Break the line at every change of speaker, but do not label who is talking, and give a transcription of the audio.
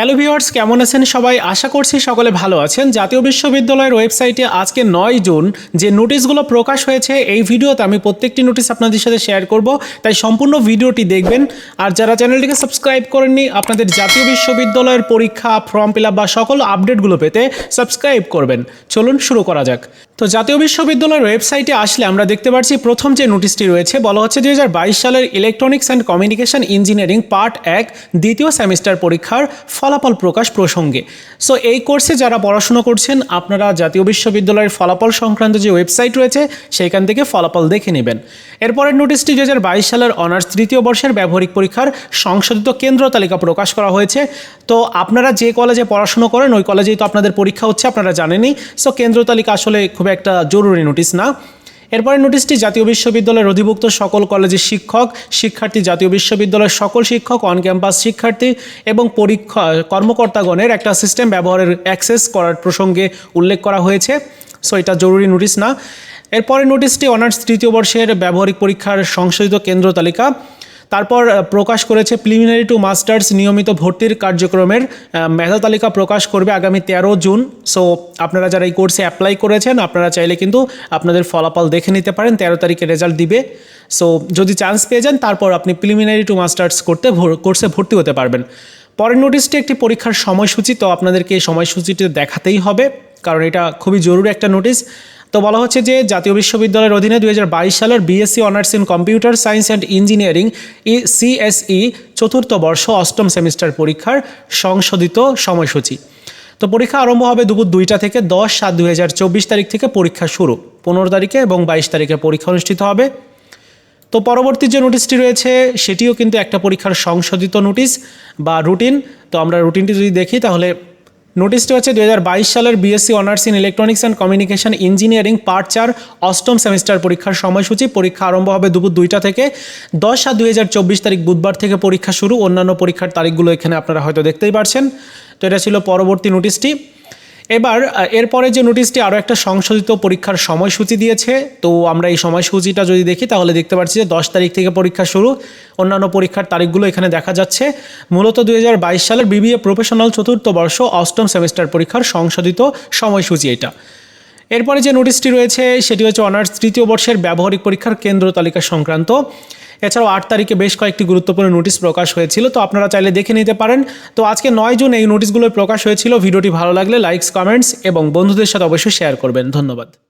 Hello viewers কেমন আছেন সবাই? আশা করছি সকলে ভালো আছেন। জাতীয় বিশ্ববিদ্যালয়ের ওয়েবসাইটে আজকে নয় জুন, যে নোটিশগুলো প্রকাশ হয়েছে, এই ভিডিওতে আমি প্রত্যেকটি নোটিশ আপনাদের সাথে শেয়ার করব। তাই সম্পূর্ণ ভিডিওটি দেখবেন। আর যারা চ্যানেলটিকে সাবস্ক্রাইব করেননি, আপনাদের জাতীয় বিশ্ববিদ্যালয়ের পরীক্ষা ফর্ম ফিল বা সকল আপডেটগুলো পেতে সাবস্ক্রাইব করবেন। চলুন শুরু করা যাক। তো জাতীয় বিশ্ববিদ্যালয়ের ওয়েবসাইটে আসলে আমরা দেখতে পাচ্ছি প্রথম যে নোটিশটি রয়েছে, বলা হচ্ছে দু হাজার বাইশ সালের electronics and communication engineering part এক, দ্বিতীয় সেমিস্টার পরীক্ষার ফলাফল প্রকাশ প্রসঙ্গে। সো এই কোর্সে যারা পড়াশোনা করছেন, আপনারা জাতীয় বিশ্ববিদ্যালয়ের ফলাফল সংক্রান্ত যে ওয়েবসাইট রয়েছে, সেইখান থেকে ফলাফল দেখে নেবেন। এরপরের নোটিশটি দু হাজার বাইশ সালের অনার্স তৃতীয় বর্ষের ব্যবহারিক পরীক্ষার সংশোধিত কেন্দ্র তালিকা প্রকাশ করা হয়েছে। তো, আপনারা যে কলেজে পড়াশোনা করেন, ওই কলেজেই তো আপনাদের পরীক্ষা হচ্ছে, আপনারা জানেনই। সো কেন্দ্র তালিকা আসলে খুব একটা জরুরি নোটিশ না। এরপরে নোটিশটি জাতীয় বিশ্ববিদ্যালয়ের অধিভুক্ত সকল কলেজের শিক্ষক, শিক্ষার্থী, জাতীয় বিশ্ববিদ্যালয়ের সকল শিক্ষক অন ক্যাম্পাস শিক্ষার্থী এবং পরীক্ষা, কর্মকর্তাগণের একটা সিস্টেম ব্যবহারের অ্যাক্সেস করার প্রসঙ্গে উল্লেখ করা হয়েছে। সো এটা জরুরি নোটিশ না। এরপরে নোটিশটি অনার্স তৃতীয় বর্ষের ব্যবহারিক পরীক্ষার সংশোধিত কেন্দ্র তালিকা। তারপর প্রকাশ করেছে প্রিলিমিনারি টু মাস্টার্স নিয়মিত ভর্তির কার্যক্রমের মেধা তালিকা প্রকাশ করবে আগামী তেরো জুন। সো আপনারা যারা এই কোর্সে অ্যাপ্লাই করেছেন, আপনারা চাইলে কিন্তু আপনাদের ফলাফল দেখে নিতে পারেন, তেরো তারিখে রেজাল্ট দিবে। সো যদি চান্স পেয়ে যান, তারপর আপনি প্রিলিমিনারি টু মাস্টার্স করতে কোর্সে ভর্তি হতে পারবেন। পরের নোটিশটি একটি পরীক্ষার সময়সূচি, তো আপনাদেরকে এই সময়সূচিটি দেখাতেই হবে, কারণ এটা খুবই জরুরি একটা নোটিশ তো বলা হচ্ছে যে জাতীয় বিশ্ববিদ্যালয়ের অধীনে দুই হাজার বাইশ সালের BSc honours in computer science and engineering E CSE চতুর্থ বর্ষ, অষ্টম সেমিস্টার পরীক্ষার সংশোধিত সময়সূচি। তো পরীক্ষা আরম্ভ হবে দুপুর দুইটা থেকে দশ সাত দুই তারিখ থেকে পরীক্ষা শুরু। পনেরো তারিখে এবং বাইশ তারিখে পরীক্ষা অনুষ্ঠিত হবে। তো পরবর্তী যে নোটিশটি রয়েছে, সেটিও কিন্তু একটা পরীক্ষার সংশোধিত নোটিশ বা রুটিন। তো আমরা রুটিনটি যদি দেখি, তাহলে নোটিশটি হচ্ছে দুই হাজার বাইশ সালের BSc honours in electronics and communication engineering part চার, অষ্টম সেমিস্টার পরীক্ষার সময়সূচি। পরীক্ষা আরম্ভ হবে দুপুর দুইটা থেকে দশ সাত দুই তারিখ বুধবার থেকে পরীক্ষা শুরু। অন্যান্য পরীক্ষার তারিখগুলো এখানে আপনারা হয়তো দেখতেই পারছেন। তো এটা ছিল পরবর্তী নোটিশটি। এবার এরপরে যে নোটিশটি আরও একটা সংশোধিত পরীক্ষার সময়সূচি দিয়েছে, তো আমরা এই সময়সূচিটা যদি দেখি, তাহলে দেখতে পাচ্ছি যে দশ তারিখ থেকে পরীক্ষা শুরু, অন্যান্য পরীক্ষার তারিখগুলো এখানে দেখা যাচ্ছে। মূলত দু হাজার বাইশ সালের বিবিএ প্রফেশনাল চতুর্থ বর্ষ অষ্টম সেমিস্টার পরীক্ষার সংশোধিত সময়সূচি এটা। এরপরে যে নোটিশটি রয়েছে, সেটি হচ্ছে অনার্স তৃতীয় বর্ষের ব্যবহারিক পরীক্ষার কেন্দ্র তালিকা সংক্রান্ত। এছাড়াও আট তারিখে বেশ কয়েকটি গুরুত্বপূর্ণ নোটিশ প্রকাশ হয়েছিল, তো আপনারা চাইলে দেখে নিতে পারেন। তো আজকে নয় জুন এই নোটিশগুলো প্রকাশ হয়েছিল, ভিডিওটি ভালো লাগলে লাইকস কমেন্টস এবং বন্ধুদের সাথে অবশ্যই শেয়ার করবেন। ধন্যবাদ।